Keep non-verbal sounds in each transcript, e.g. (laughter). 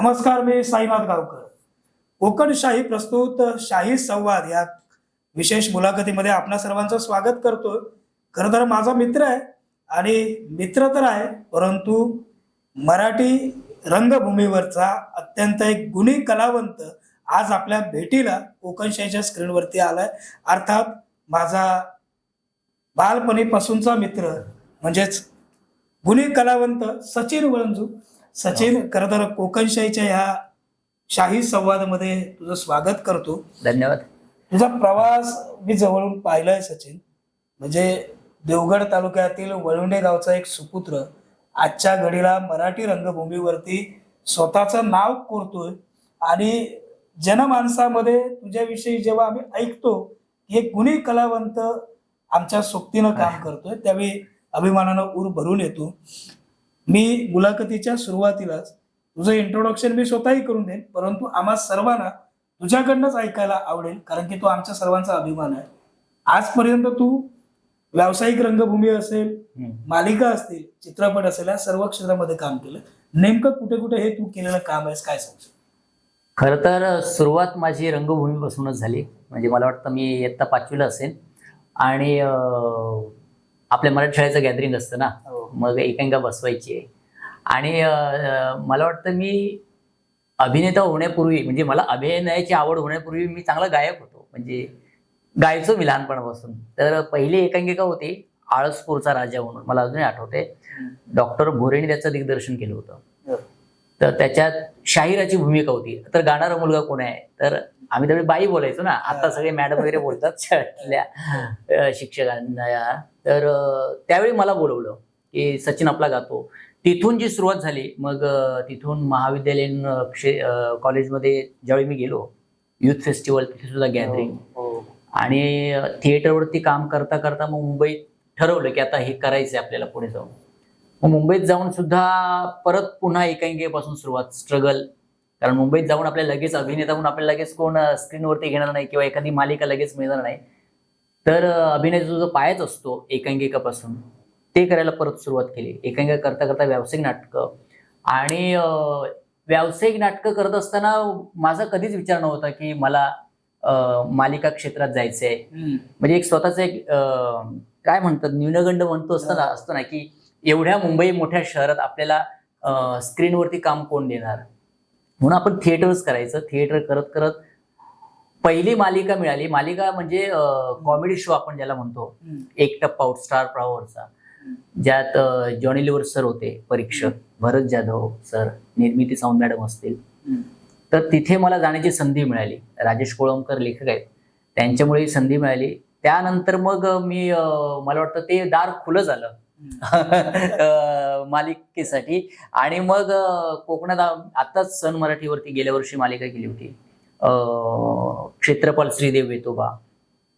नमस्कार मी साईनाथ गावकर. कोकणशाही प्रस्तुत शाही संवाद या विशेष मुलाखतीमध्ये आपणा सर्वांचं स्वागत करतो खरं तर माझा मित्र आहे आणि मित्र तर आहे परंतु मराठी रंगभूमीवरचा अत्यंत एक गुणी कलावंत आज आपल्या भेटीला कोकणशाहीच्या स्क्रीनवरती आलाय. अर्थात माझा बालपणीपासूनचा मित्र म्हणजेच गुणी कलावंत सचिन वळंजू. सचिन खरं तर कोकणशाहीच्या ह्या शाही संवादामध्ये तुझं स्वागत करतो. धन्यवाद. तुझा प्रवास मी जवळून पाहिलाय सचिन. म्हणजे देवगड तालुक्यातील वळवंडे गावचा एक सुपुत्र आजच्या घडीला मराठी रंगभूमीवरती स्वतःचं नाव कोरतोय आणि जनमानसामध्ये तुझ्याविषयी जेव्हा आम्ही ऐकतो की एक गुणी कलावंत आमच्या सोबतीनं काम करतोय त्यावेळी अभिमानानं ऊर भरून येतो. मी मुलाखतीच्या सुरुवातीलाच तुझं इंट्रोडक्शन मी स्वतःही करून देईन परंतु आम्हा सर्वांना तुझ्याकडनंच ऐकायला आवडेल कारण की तो आमच्या सर्वांचा अभिमान आहे. आजपर्यंत तू व्यावसायिक रंगभूमी असेल. मालिका असतील चित्रपट असेल या सर्व क्षेत्रामध्ये काम केलं. नेमकं कुठे कुठे हे तू केलेलं काम आहेस काय सांगशील? खरं तर सुरुवात माझी रंगभूमीपासूनच झाली. म्हणजे मला वाटतं मी इयत्ता पाचवीला असेल आणि आपल्या मराठी शाळेचं गॅदरिंग असतं ना. मग एकांका बसवायची आणि मला वाटतं मी अभिनेता होण्यापूर्वी म्हणजे मला अभिनयाची आवड होण्यापूर्वी मी चांगला गायक होतो. म्हणजे गायचो मी लहानपणापासून. तर पहिली एकांकिका होती आळसपूरचा राजा म्हणून. मला अजूनही आठवते. डॉक्टर भोरेने त्याचं दिग्दर्शन केलं होतं. हो. तर त्याच्यात शाहिराची भूमिका होती. तर गाणारा मुलगा कोण आहे? तर आम्ही त्यावेळी बाई बोलायचो ना. आता सगळे मॅडम वगैरे बोलतात. (laughs) शाळेतल्या शिक्षकांना. तर त्यावेळी मला बोलवलं. की सचिन आपला गातो. तिथून जी सुरुवात झाली मग तिथून महाविद्यालयीन क्षे कॉलेजमध्ये ज्यावेळी मी गेलो युथ फेस्टिवल तिथे सुद्धा गॅदरिंग. हो. आणि थिएटरवरती काम करता करता मग मुंबईत ठरवलं की आता हे करायचं आहे आपल्याला पुढे जाऊन. मग मुंबईत जाऊन सुद्धा परत पुन्हा एकांकिकेपासून सुरुवात स्ट्रगल कारण मुंबईत जाऊन आपल्याला लगेच अभिनेता म्हणून आपल्याला लगेच कोण स्क्रीनवरती घेणार नाही किंवा एखादी मालिका लगेच मिळणार नाही. तर अं, अभिनयाचा जो पायच असतो एकांकिकापासून ते करायला परत सुरुवात केली. एकांकिका करता करता व्यावसायिक नाटकं. आणि व्यावसायिक नाटकं करत असताना माझा कधीच विचार नव्हता की मला मालिका क्षेत्रात जायचंय. हम्म. म्हणजे एक स्वतःच एक काय म्हणतात न्यूनगंड म्हणतो असतं ना असतं ना की एवढ्या मुंबई मोठ्या शहरात आपल्याला स्क्रीनवरती काम कोण देणार? म्हणून आपण थिएटर्स करायचं. थिएटर करत करत पहिली मालिका मिळाली. मालिका म्हणजे कॉमेडी शो आपण ज्याला म्हणतो. एक टप्पा आउट स्टार प्रॉवरचा ज्यात जॉनी लिव्हर सर होते परीक्षक. भरत जाधव सर निर्मिती सावंत मॅडम असतील. तर तिथे मला जाण्याची संधी मिळाली. राजेश कोळंबकर लेखक आहेत. त्यांच्यामुळे ही संधी मिळाली. त्यानंतर मग मी मला वाटतं ते दार खुलं झालं. (laughs) मालिकेसाठी. आणि मग कोकणात आताच सन मराठीवरती गेल्या वर्षी मालिका केली होती. क्षेत्रपाल श्रीदेव वेतोबा.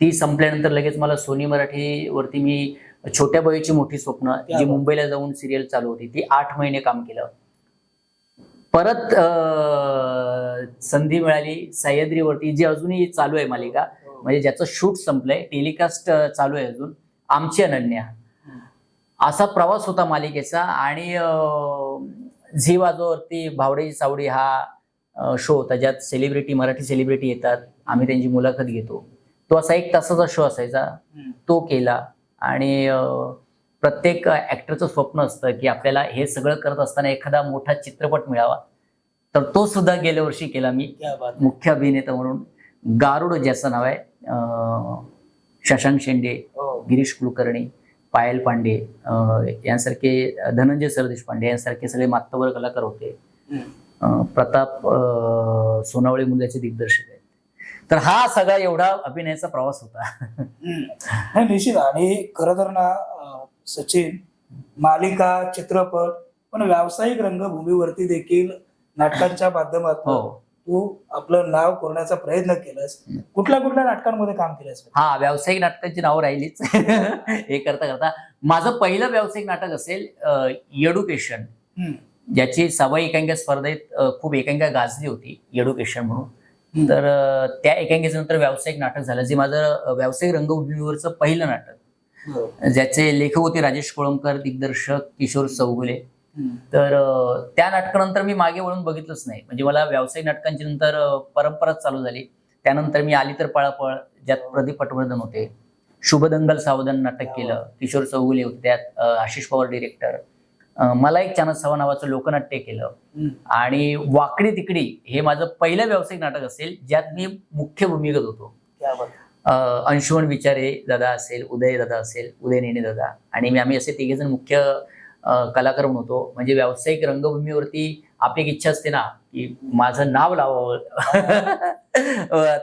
ती संपल्यानंतर लगेच मला सोनी मराठीवरती मी छोट्या बळीची मोठी स्वप्न जी. मुंबईला जाऊन सिरियल चालू होती ती आठ महिने काम केलं. परत संधी मिळाली सह्याद्रीवरती जी अजूनही चालू आहे मालिका. म्हणजे ज्याचं शूट संपलंय टेलिकास्ट चालू आहे अजून आमची अनन्या. असा प्रवास होता मालिकेचा आणि झी वाजोवरती भावडेची सावडी हा शो होता ज्यात सेलिब्रिटी मराठी सेलिब्रिटी येतात. आम्ही त्यांची मुलाखत घेतो. तो असा एक तासाचा शो असायचा. तो केला. आणि प्रत्येक ऍक्टरचं स्वप्न असतं की आपल्याला हे सगळं करत असताना एखादा मोठा चित्रपट मिळावा. तर तो सुद्धा गेल्या वर्षी केला मी. आहे. मुख्य अभिनेता म्हणून गारुड ज्याचं नाव आहे शशांक शेंडे हो. गिरीश कुलकर्णी पायल पांडे यांसारखे धनंजय सरदेशपांडे यांसारखे सगळे मातबर कलाकार होते. प्रताप सोनावळे मुलाचे दिग्दर्शक आहेत. तर हा सगळा एवढा अभिनयाचा प्रवास होता. नाही निश्चित. आणि खरं तर ना सचिन मालिका चित्रपट पण व्यावसायिक रंगभूमीवरती देखील नाटकांच्या माध्यमातून हो. तू आपलं नाव कोरण्याचा प्रयत्न केलास. कुठल्या कुठल्या नाटकांमध्ये काम केलंस? हा व्यावसायिक नाटकांची नावं राहिलीच. हे करता करता. माझं पहिलं व्यावसायिक नाटक असेल एडुकेशन. ज्याची सवय एकांकिका स्पर्धेत खूप एकांकिका गाजली होती एडुकेशन म्हणून. तर त्या एकांकिकेचं नंतर व्यावसायिक नाटक झालं. जे माझं व्यावसायिक. रंगभूमीवरचं पहिलं नाटक. ज्याचे लेखक होते राजेश कोळंबकर दिग्दर्शक किशोर चौगुले तर त्या नाटकानंतर मी मागे वळून बघितलंच नाही. म्हणजे मला व्यावसायिक नाटकांची नंतर परंपराच चालू झाली. त्यानंतर मी आली तर पळापळ ज्यात प्रदीप पटवर्धन होते. शुभदंगल सावधान नाटक केलं. किशोर चौगुले होते त्यात आशिष पवार डिरेक्टर मला एक चानस नावाचं लोकनाट्य केलं. आणि वाकडी तिकडी हे माझं पहिलं व्यावसायिक नाटक असेल ज्यात मी मुख्य भूमिकेत होतो. अंशुमन विचारे दादा असेल उदय दादा असेल उदय नेने दादा. आणि मी आम्ही असे तिघेजण मुख्य कलाकार म्हणून होतो. म्हणजे व्यावसायिक रंगभूमीवरती आपली एक इच्छा असते ना की माझं नाव लावावं.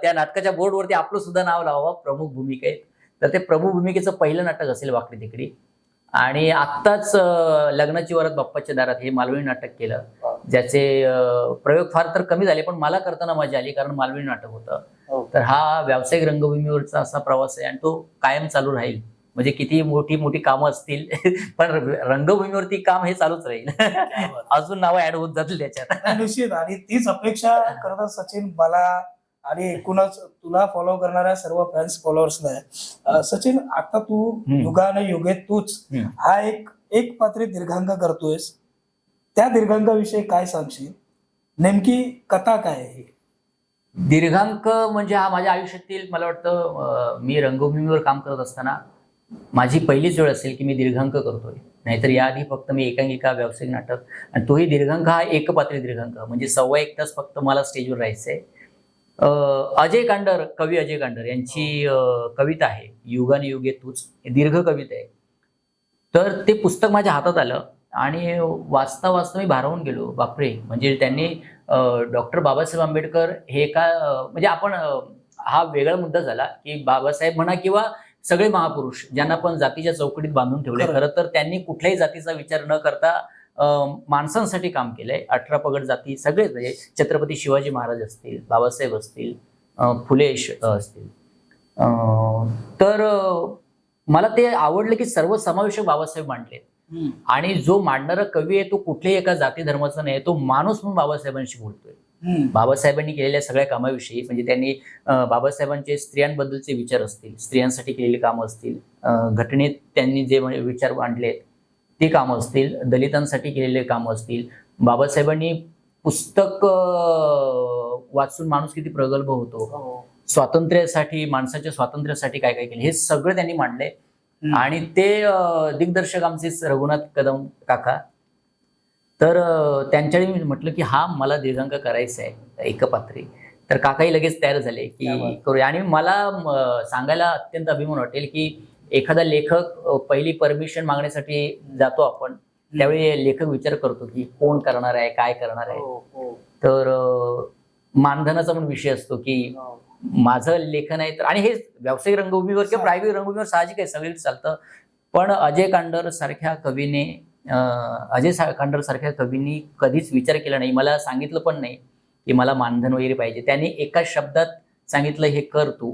त्या नाटकाच्या बोर्डवरती आपलं सुद्धा नाव लावावं प्रमुख भूमिकेत. तर ते प्रमुख भूमिकेचं पहिलं नाटक असेल वाकडी तिकडी. आणि आत्ताच लग्नाची वरात बाप्पाच्या दारात हे मालवणी नाटक केलं ज्याचे प्रयोग फार तर कमी झाले पण मला करताना मजा आली कारण मालवणी नाटक होतं. तर हा व्यावसायिक रंगभूमीवरचा असा प्रवास आहे आणि तो कायम चालू राहील. म्हणजे किती मोठी मोठी कामं असतील (laughs) पण रंगभूमीवरती काम हे चालूच राहील. (laughs) अजून नावं ऍड होत जातील त्याच्यात. निश्चित. आणि तीच अपेक्षा करतात सचिन मला आणि एकूणच तुला फॉलो करणाऱ्या सर्व फॅन्स फॉलोअर्सला सचिन आता तू. युगाने युगे तूच. हा एक एक पात्री दीर्घांक करतोयस त्या दीर्घांकाविषयी काय सांगशील नेमकी कथा काय आहे ही? दीर्घांक म्हणजे हा माझ्या आयुष्यातील मला वाटतं मी रंगभूमीवर काम करत असताना माझी पहिलीच वेळ असेल की मी दीर्घांक करतोय नाहीतर याआधी फक्त मी एकांकिका व्यावसायिक नाटक आणि तोही दीर्घांक हा एकपात्री दीर्घांक म्हणजे सव्वा एक तास फक्त मला स्टेजवर राहायचंय अजय कांडर कवी अजय कांडर यांची कविता आहे. युगाने युगे तूच दीर्घ कविता आहे. तर ते पुस्तक माझ्या हातात आलं आणि वाचता वाचता मी भारावून गेलो. बापरे! म्हणजे त्यांनी डॉक्टर बाबासाहेब आंबेडकर हे का म्हणजे आपण हा वेगळा मुद्दा झाला की बाबासाहेब म्हणा किंवा सगळे महापुरुष ज्यांना पण जातीच्या चौकटीत बांधून ठेवले खरं. तर त्यांनी कुठल्याही जातीचा विचार न करता माणसांसाठी काम केलंय. अठरा पगड जाती सगळेच म्हणजे छत्रपती शिवाजी महाराज असतील बाबासाहेब असतील अं, फुले श- असतील. तर मला ते आवडलं की सर्वसमावेशक बाबासाहेब मांडले. आणि जो मांडणारा कवी आहे तो कुठल्याही एका जाती धर्माचा नाही तो माणूस म्हणून बाबासाहेबांशी बोलतोय. बाबासाहेबांनी केलेल्या सगळ्या कामाविषयी म्हणजे त्यांनी बाबासाहेबांचे स्त्रियांबद्दलचे विचार असतील स्त्रियांसाठी केलेली कामं असतील घटनेत त्यांनी जे म्हणजे विचार मांडले ते कामं असतील दलितांसाठी केलेले कामं असतील. बाबासाहेबांनी पुस्तक वाचून माणूस किती प्रगल्भ होतो. स्वातंत्र्यासाठी माणसाच्या स्वातंत्र्यासाठी काय काय केलं हे सगळं त्यांनी हम्म. आणि ते दिग्दर्शक आमचे रघुनाथ कदम काका. तर अं, त्यांच्याकडे मी म्हटलं की हा मला दीर्घांक करायचा आहे एकपात्री तर काकाही लगेच तयार झाले की. करूया. आणि मला सांगायला अत्यंत अभिमान वाटेल की एखादा लेखक पहिली परमिशन मागण्यासाठी जातो आपण त्यावेळी लेखक विचार करतो की कोण करणार आहे काय करणार आहे. हो, तर अं, मानधनाचा पण विषय असतो की माझं लेखन आहे तर आणि हे व्यावसायिक रंगभूमीवर किंवा प्रायव्हेट रंगभूमीवर साहजिक आहे सगळीकडे चालतं. पण अजय कांडर सारख्या कवीने अजय कांडर सारख्या कवींनी कधीच विचार केला नाही. मला सांगितलं पण नाही की मला मानधन वगैरे पाहिजे. त्यांनी एका शब्दात सांगितलं हे कर तू.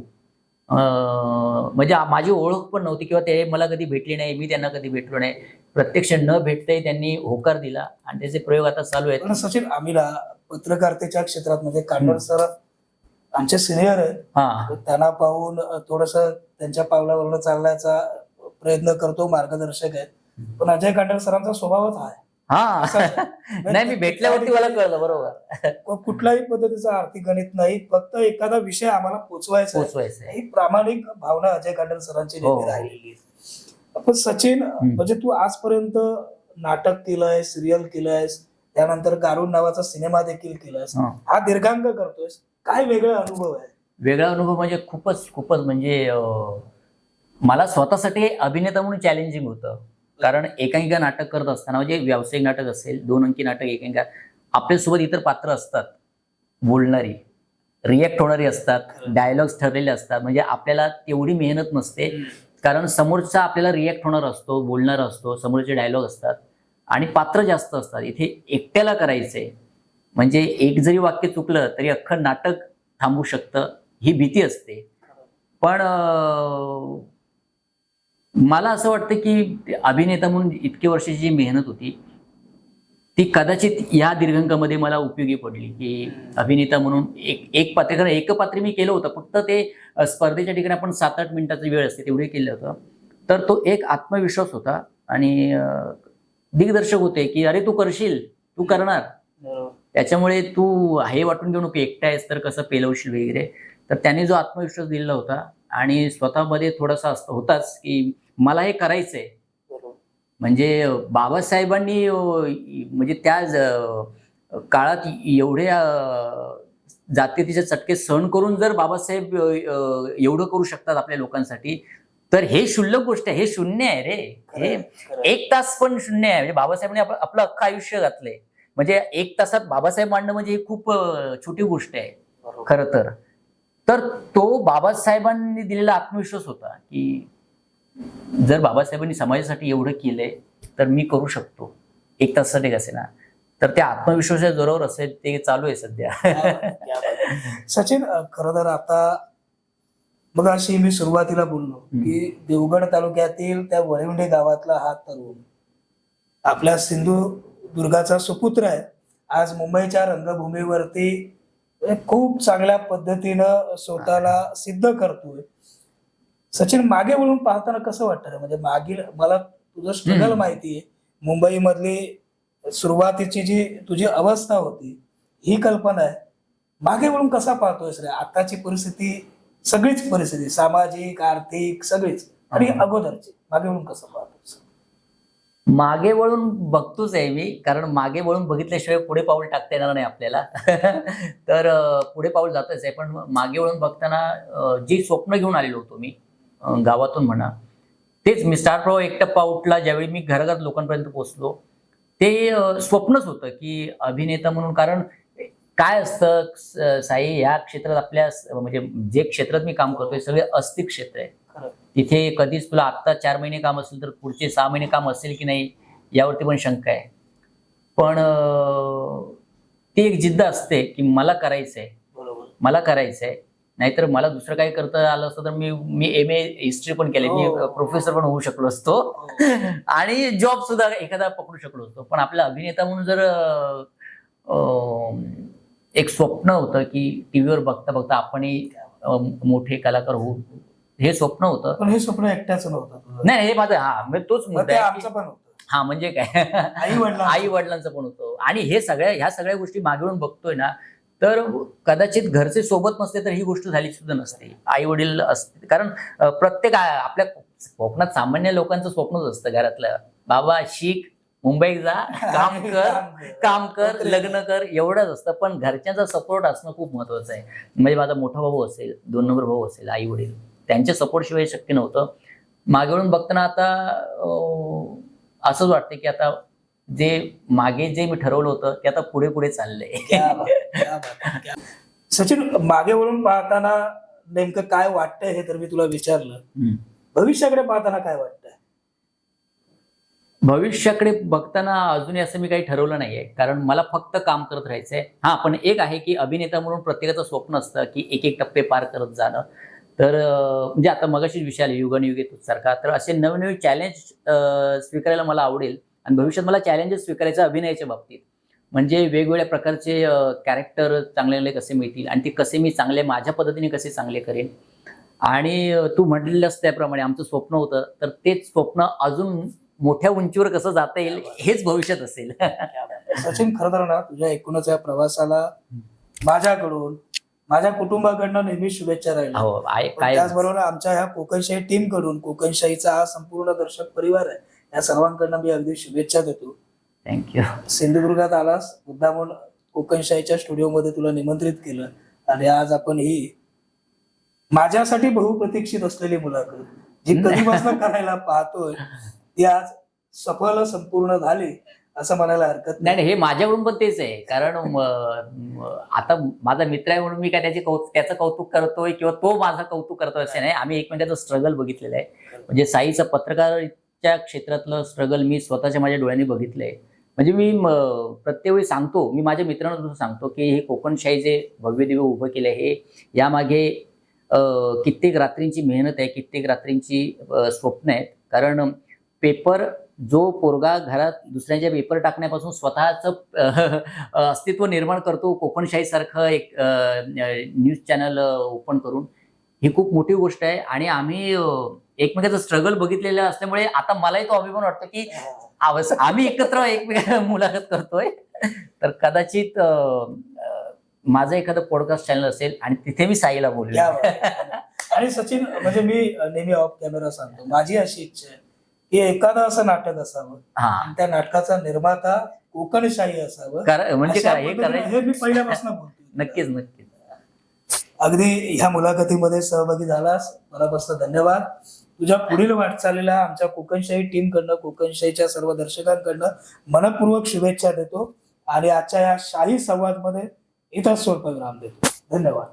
म्हणजे माझी ओळख पण नव्हती किंवा ते मला कधी भेटली नाही मी त्यांना कधी भेटलो नाही. प्रत्यक्ष न भेटताही त्यांनी होकार दिला आणि त्याचे प्रयोग आता चालू आहेत. सचिन आम्हीला पत्रकारितेच्या क्षेत्रात म्हणजे कांडर सर आमचे सिनियर आहेत. हा. त्यांना पाहून थोडस त्यांच्या पावलावरनं चालण्याचा प्रयत्न करतो मार्गदर्शक आहेत. पण अजय कांडर सरांचा स्वभावच हा आहे. हा. (laughs) नाही मी भेटल्यावरती मला कळलं बरोबर. कुठल्याही पद्धतीचं आर्थिक गणित नाही फक्त एखादा विषय आम्हाला पोचवायचा. पोचवायचं ही प्रामाणिक भावना अजय कांडर सरांची हो. राहिलेली पण सचिन म्हणजे तू आजपर्यंत नाटक केलंय सिरियल केलंयस त्यानंतर गारुड नावाचा सिनेमा देखील केलायस. हा. दीर्घांक करतोयस. काय वेगळा अनुभव आहे? वेगळा अनुभव म्हणजे खूपच खूपच म्हणजे मला स्वतःसाठी अभिनेता म्हणून चॅलेंजिंग होतं. कारण एकांकिका नाटक करत असताना म्हणजे व्यावसायिक नाटक असेल दोन अंकी नाटक एकांकिका आपल्यासोबत इतर पात्र असतात. बोलणारी रिॲक्ट होणारी असतात डायलॉग्स ठरलेले असतात. म्हणजे आपल्याला तेवढी मेहनत नसते. कारण समोरचा आपल्याला रिॲक्ट होणार असतो बोलणार असतो समोरचे डायलॉग असतात. आणि पात्र जास्त असतात. इथे एकट्याला करायचंय म्हणजे एक जरी वाक्य चुकलं तरी अख्खं नाटक थांबू शकतं. ही भीती असते. पण मला असं वाटतं की अभिनेता म्हणून इतके वर्षाची जी मेहनत होती ती कदाचित या दीर्घांकामध्ये मला उपयोगी पडली की अभिनेता म्हणून एक एक पात्र कारण एक पात्र मी केलं होतं. फक्त ते स्पर्धेच्या ठिकाणी आपण सात आठ मिनिटाचा वेळ असते तेवढे केलं होतं. तर तो एक आत्मविश्वास होता आणि दिग्दर्शक होते की अरे तू करशील तू करणार. त्याच्यामुळे तू हे वाटून घेऊ नको एकटा आहेस तर कसं पेलवशील वगैरे? तर त्यांनी जो आत्मविश्वास दिलेला होता आणि स्वतःमध्ये थोडासा असं होताच की मला हे करायचंय. म्हणजे बाबासाहेबांनी म्हणजे त्या काळात एवढे अं, जातीतीचे चटके सहन करून जर बाबासाहेब एवढं करू शकतात आपल्या लोकांसाठी तर हे क्षुल्लक गोष्ट आहे हे शून्य आहे रे हे. एक तास पण शून्य आहे म्हणजे बाबासाहेबांनी आप- आपलं अख्खं आयुष्य घातलंय म्हणजे एक तासात बाबासाहेब मांडणं म्हणजे ही खूप छोटी गोष्ट आहे. खरं तर तर तो बाबासाहेबांनी दिलेला आत्मविश्वास होता की जर बाबासाहेबांनी समाजासाठी एवढं केलंय तर मी करू शकतो. एक तासासाठी कसे ना. तर त्या आत्मविश्वासाच्या जोरावर असेल ते चालू आहे सध्या. सचिन खरं तर आता बघा अशी मी सुरुवातीला बोललो की देवगड तालुक्यातील त्या वळिवंडे गावातला हा तरुण आपल्या सिंधुदुर्गाचा सुपुत्र आहे. आज मुंबईच्या रंगभूमीवरती खूप चांगल्या पद्धतीनं स्वतःला सिद्ध करतोय सचिन मागे वळून पाहताना कसं वाटतं रे? म्हणजे मागील मला तुझं स्ट्रगल हम्म. माहिती आहे मुंबईमधली सुरुवातीची जी तुझी अवस्था होती ही कल्पना आहे मागे वळून कसा पाहतोयस रे आताची परिस्थिती सगळीच परिस्थिती सामाजिक आर्थिक सगळीच आणि. अगोदरची मागे वळून कसं पाहतोस मागे वळून बघतोच आहे मी कारण मागे वळून बघितल्याशिवाय पुढे पाऊल टाकता येणार नाही आपल्याला. (laughs) तर पुढे पाऊल जातच आहे पण मागे वळून बघताना जी स्वप्न घेऊन आलेलो होतो मी गावातून म्हणा तेच मी स्टार प्रवाह एकटा पाऊटला ज्यावेळी मी घराघरात लोकांपर्यंत पोहोचलो ते स्वप्नच होतं की अभिनेता म्हणून कारण काय असतं साई या क्षेत्रात आपल्या म्हणजे जे क्षेत्रात मी काम करतोय सगळे अस्थिक क्षेत्र आहे. तिथे कधीच तुला आत्ता चार महिने काम असेल तर पुढचे सहा महिने काम असेल की नाही यावरती पण शंका आहे. पण ती एक जिद्द असते की मला करायचंय बरोबर. मला करायचंय नाहीतर मला दुसरं काही करता आलं असतं तर मी मी एम ए हिस्ट्री पण केली. मी हो. प्रोफेसर पण होऊ शकलो असतो. हो. आणि जॉब सुद्धा एखादा पकडू शकलो असतो. पण आपला अभिनेता म्हणून जर एक स्वप्न होतं की टीव्हीवर बघता बघता आपणही मोठे कलाकार होऊ. हे स्वप्न होतं. पण हे स्वप्न एकट्याच नव्हतं. नाही हे माझं हा म्हणजे तोच मुद्दा आमचं पण होतं. हा म्हणजे काय? आई वडिलांचं. आई वडिलांचं पण होतं. आणि हे सगळ्या ह्या सगळ्या गोष्टी मागेवरून बघतोय ना तर कदाचित घरचे सोबत नसते तर ही गोष्ट झाली सुद्धा नसते. आई वडील असते कारण अं, प्रत्येक आ- आपल्या स्वप्नात सामान्य लोकांचं स्वप्नच असतं घरातलं. बाबा शिक मुंबईत जा काम (laughs) कर काम कर लग्न कर एवढंच असतं. पण घरच्यांचा सपोर्ट असणं खूप महत्वाचं आहे. म्हणजे माझा मोठा भाऊ असेल दोन नंबर भाऊ असेल आई वडील त्यांच्या सपोर्ट शिवाय शक्य नव्हतं. मागे वळून बघताना आता असंच वाटतं की आता जे मागे जे मी ठरवलं होतं ते आता पुढे पुढे चाललंय. सचिन मागे वळून पाहताना नेमकं काय वाटतंय हे तर मी तुला विचारलं. भविष्याकडे पाहताना काय वाटतंय? भविष्याकडे बघताना अजूनही असं मी काही ठरवलं नाहीये. कारण मला फक्त काम करत राहायचंय. हा पण एक आहे की अभिनेता म्हणून प्रत्येकाचं स्वप्न असतं की एक एक टप्पे पार करत जाणं. तर म्हणजे आता मगाशीच विषय आले युगन सारखा. तर असे नवनवीन चॅलेंज स्वीकारायला मला आवडेल. आणि भविष्यात मला चॅलेंजेस स्वीकारायचं अभिनयाच्या बाबतीत. म्हणजे वेगवेगळ्या प्रकारचे कॅरेक्टर चांगले चांगले कसे मिळतील आणि ते कसे मी चांगले माझ्या पद्धतीने कसे चांगले करेन? आणि तू म्हटलेलंच त्याप्रमाणे आमचं स्वप्न होतं. तर तेच स्वप्न अजून मोठ्या उंचीवर कसं जाता येईल हेच भविष्यात असेल. (laughs) सचिन खरं तर ना तुझ्या एकूणच या प्रवासाला माझ्याकडून माझ्या कुटुंबाकडनं नेहमी शुभेच्छा राहिल्या. हो आहे पण काय त्याचबरोबर आमच्या ह्या कोकणशाही टीमकडून कोकणशाहीचा हा संपूर्ण दर्शक परिवार आहे या सर्वांकडनं मी अगदी शुभेच्छा देतो. थँक्यू सिंधुदुर्गात आलास मुद्दामून कोकणशाहीच्या स्टुडिओमध्ये तुला निमंत्रित केलं. आणि आज आपण ही माझ्यासाठी बहुप्रतीक्षित असलेली मुलाखत जी कधीपासून (laughs) करायला पाहतोय ती आज सफल संपूर्ण झाली. असं म्हणायला हरकत नाही नाही, हे माझ्याकडून पण तेच आहे. कारण आता माझा मित्र आहे म्हणून मी काय त्याचे कौ त्याचं कौतुक करतोय किंवा तो माझं कौतुक करतोय असे नाही. आम्ही एकमेकांचं स्ट्रगल बघितलेलं आहे. म्हणजे साईचं पत्रकारितेच्या क्षेत्रातलं स्ट्रगल मी स्वतःच्या माझ्या डोळ्यांनी बघितलंय. म्हणजे मी प्रत्येक वेळी सांगतो मी माझ्या मित्रांना सुद्धा सांगतो की हे कोकणशाही जे भव्य दिव्य उभं केलं हे यामागे कित्येक रात्रींची मेहनत आहे कित्येक रात्रींची स्वप्न आहेत. कारण पेपर जो पोरगा घरात दुसऱ्यांच्या पेपर टाकण्यापासून स्वतःचं अस्तित्व निर्माण करतो कोकणशाहीसारखं एक न्यूज चॅनल ओपन करून ही खूप मोठी गोष्ट आहे. आणि आम्ही एकमेकाचं स्ट्रगल बघितलेलं असल्यामुळे आता मलाही तो अभिमान वाटतो की आम्ही एकत्र एकमेकांना (laughs) मुलाखत करतोय. तर कदाचित माझं एखादं पॉडकास्ट चॅनल असेल आणि तिथे मी साईला बोलले. आणि सचिन म्हणजे मी नेहमी ऑफ कॅमेरा सांगतो. माझी अशी इच्छा आहे की एखादं असं नाटक असावं. हा. आणि त्या नाटकाचा निर्माता कोकणशाही असावं. म्हणजे हे हे मी पहिल्यापासून बोलतो नक्कीच नक्कीच. अगदी ह्या मुलाखतीमध्ये सहभागी झालास. मनापासून धन्यवाद. तुझ्या पुढील वाटचालीला आमच्या कोकणशाही टीम कडनं कोकणशाहीच्या सर्व दर्शकांकडनं मनपूर्वक शुभेच्छा देतो. आणि आजच्या या शाही संवादमध्ये इथंच स्वल्प विराम देतो. धन्यवाद.